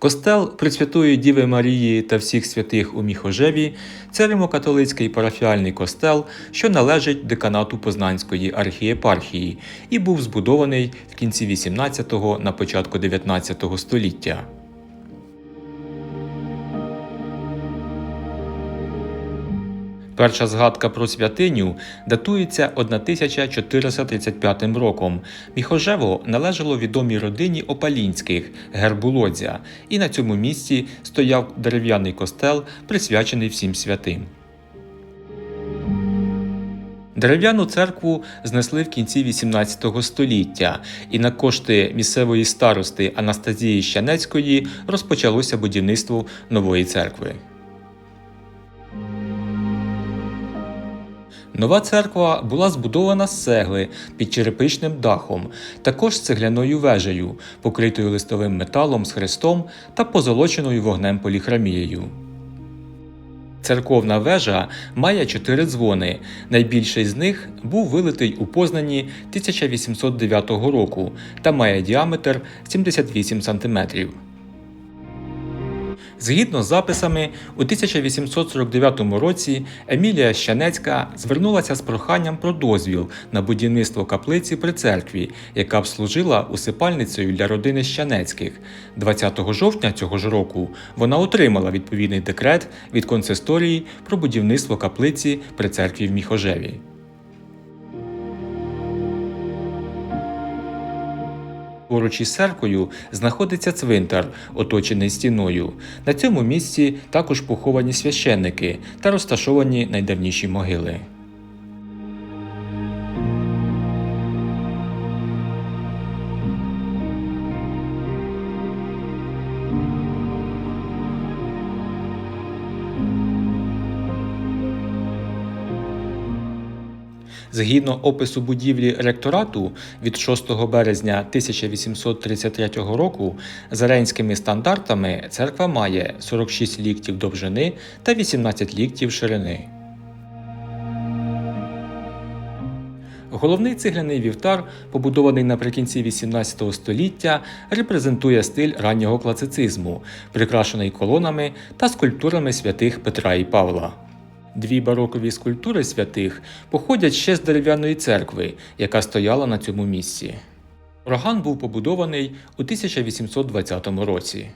Костел Пресвятої Діви Марії та всіх святих у Міхожеві це римокатолицький парафіальний костел, що належить деканату Познанської архієпархії і був збудований в кінці 18-го на початку 19 століття. Перша згадка про святиню датується 1435 роком. Міхожево належало відомій родині Опалінських Гербулодзя, і на цьому місці стояв дерев'яний костел, присвячений всім святим. Дерев'яну церкву знесли в кінці 18 століття, і на кошти місцевої старости Анастазії Щанецької розпочалося будівництво нової церкви. Нова церква була збудована з цегли під черепичним дахом, також з цегляною вежею, покритою листовим металом з хрестом та позолоченою вогнем поліхромією. Церковна вежа має чотири дзвони. Найбільший з них був вилитий у Познані 1809 року та має діаметр 78 см. Згідно з записами, у 1849 році Емілія Щанецька звернулася з проханням про дозвіл на будівництво каплиці при церкві, яка б служила усипальницею для родини Щанецьких. 20 жовтня цього ж року вона отримала відповідний декрет від консисторії про будівництво каплиці при церкві в Міхожеві. Поруч із церквою знаходиться цвинтар, оточений стіною. На цьому місці також поховані священники та розташовані найдавніші могили. Згідно опису будівлі ректорату від 6 березня 1833 року, за рейнськими стандартами церква має 46 ліктів довжини та 18 ліктів ширини. Головний цегляний вівтар, побудований наприкінці 18 століття, репрезентує стиль раннього класицизму, прикрашений колонами та скульптурами святих Петра і Павла. Дві барокові скульптури святих походять ще з дерев'яної церкви, яка стояла на цьому місці. Ураган був побудований у 1820 році.